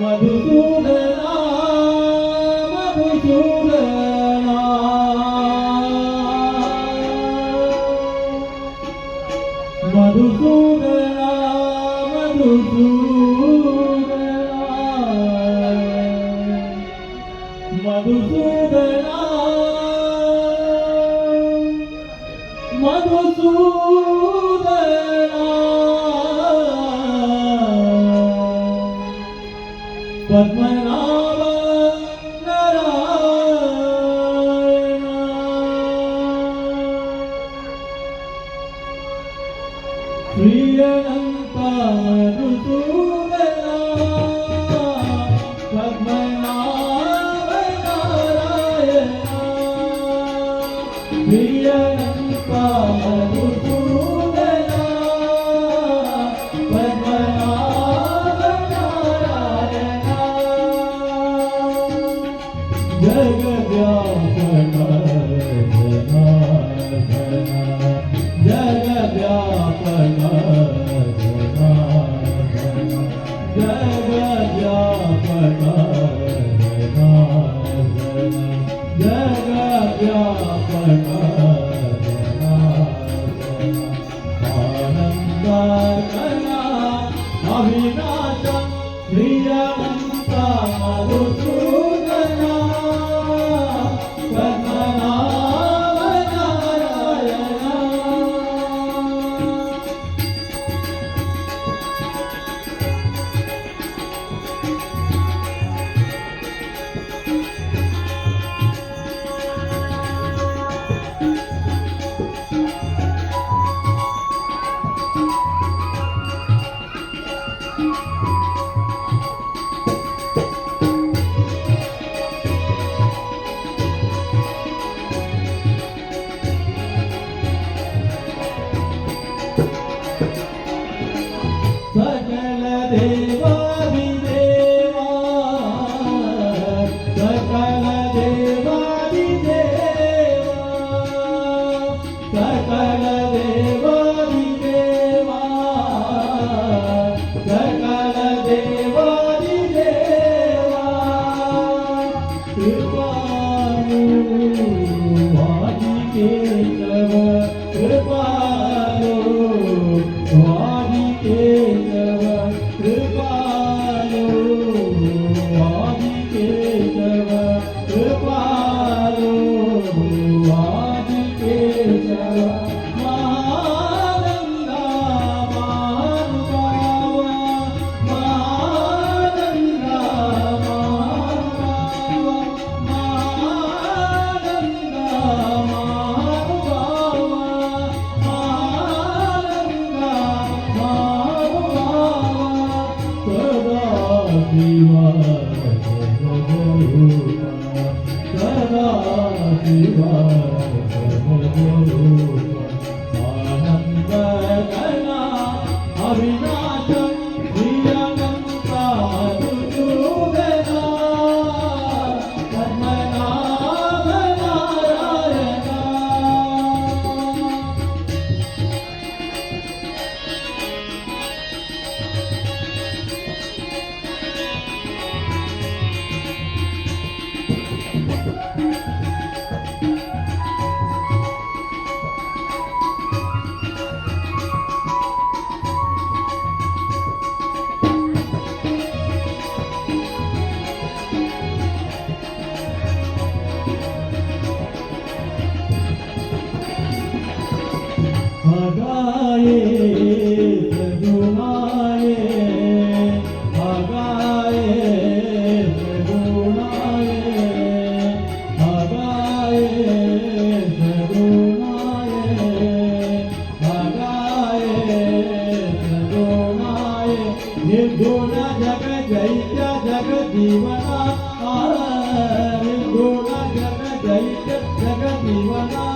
Madhusudana Madhusudana Madhusudana. but Padmasudana Padmasudana All tiêu bao hoa như kia Oh, నిర్గుణ జగ జైత్య జగ జీవన నిర్గుణ జగ జైత్య జగ జీవనా